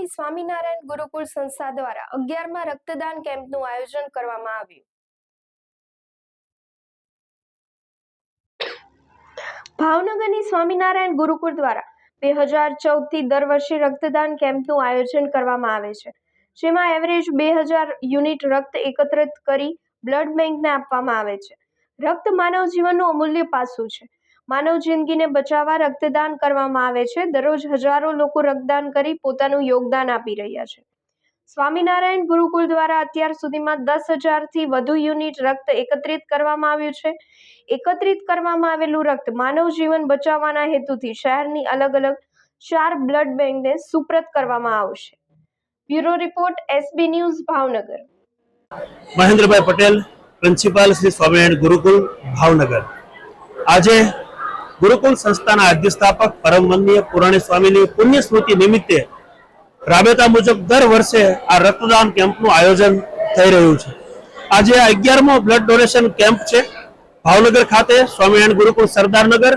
ભાવનગરની સ્વામિનારાયણ ગુરુકુળ સંસ્થા દ્વારા અગિયારમાં રક્તદાન કેમ્પનું આયોજન કરવામાં આવ્યું. ભાવનગરની સ્વામિનારાયણ ગુરુકુળ દ્વારા બે હજાર ચૌદથી દર વર્ષે રક્તદાન કેમ્પનું આયોજન કરવામાં આવે છે, જેમાં એવરેજ બે હજાર યુનિટ રક્ત એકત્રિત કરી બ્લડ બેંકને આપવામાં આવે છે. રક્ત માનવ જીવનનું અમૂલ્ય પાસું છે. માનવ જિંદગીને બચાવવા રક્તદાન કરવામાં આવે છે. દરરોજ હજારો લોકો રક્તદાન કરી પોતાનું યોગદાન આપી રહ્યા છે. સ્વામિનારાયણ ગુરુકુળ દ્વારા અત્યાર સુધીમાં દસ હજારથી વધુ યુનિટ રક્ત એકત્રિત કરવામાં આવ્યું છે. એકત્રિત કરવામાં આવેલું રક્ત માનવ જીવન બચાવવાના હેતુથી શહેરની અલગ અલગ ચાર બ્લડ બેંકને સુપ્રત કરવામાં આવશે. Bureau report, SB news, Bhavnagar. Mahendrabhai Patel, principal Shri Swaminarayan Gurukul, Bhavnagar. આજે ગુરુકુલ સંસ્થાના અધ્યસ્થાપક પરમ વંદનીય પુરાણી સ્વામીની પુણ્ય સ્મૃતિ નિમિત્તે રાબેતા મુજબ દર વર્ષે આ રક્તદાન કેમ્પનું આયોજન થઈ રહ્યું છે. આજે આ અગિયારમો બ્લડ ડોનેશન કેમ્પ છે. ભાવનગર ખાતે સ્વામિનારાયણ ગુરુકુલ સરદારનગર,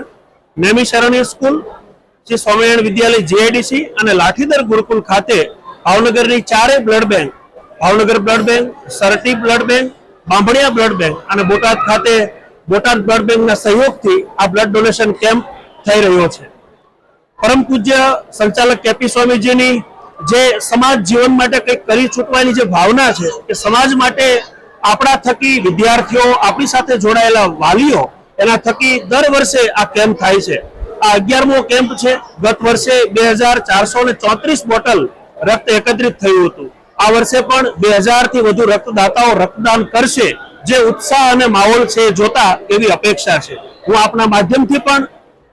નેમી શરણીય સ્કૂલ, શ્રી સ્વામિનારાયણ વિદ્યાલય જીઆઈડીસી અને લાઠીદર ગુરુકુલ ખાતે ભાવનગરની ચારે blood bank Bhavnagar blood bank sir T blood bank Bambhaniya blood bank અને બોટાદ ખાતે બોટાદ બ્લડ બેંકના સહયોગથી આ બ્લડ ડોનેશન કેમ્પ થઈ રહ્યો છે. પરમ પૂજ્ય સંચાલક કેપી સ્વામીજીની જે સમાજ જીવન માટે કંઈક કરી છૂટવાની જે ભાવના છે કે સમાજ માટે આપણા થકી વિદ્યાર્થીઓ, આપણી સાથે જોડાયેલા વાલીઓ, એના થકી દર વર્ષે આ કેમ્પ થાય છે. આ અગિયારમો કેમ્પ છે. ગત વર્ષે બે હજાર ચારસો ને ચોત્રીસ બોટલ રક્ત એકત્રિત થયું હતું. આ વર્ષે પણ બે હજારથી વધુ રક્તદાતાઓ રક્તદાન કરશે. જે ઉત્સાહ અને માહોલ છે એ જોતા એવી અપેક્ષા છે. હું આપના માધ્યમથી પણ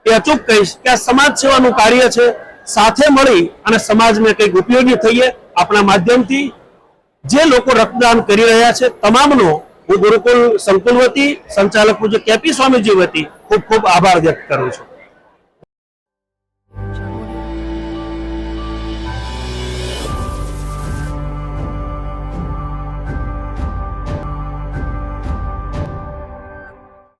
એ અચૂક કહીશ કે આ સમાજ સેવાનું કાર્ય છે. સાથે મળી અને સમાજને કંઈક ઉપયોગી થઈએ આપણા માધ્યમથી. જે લોકો રક્તદાન કરી રહ્યા છે, તમામનો હું ગુરુકુલ સંકુલ વતી, સંચાલક પૂજ્ય કેપી સ્વામીજી વતી ખૂબ ખૂબ આભાર વ્યક્ત કરું છું.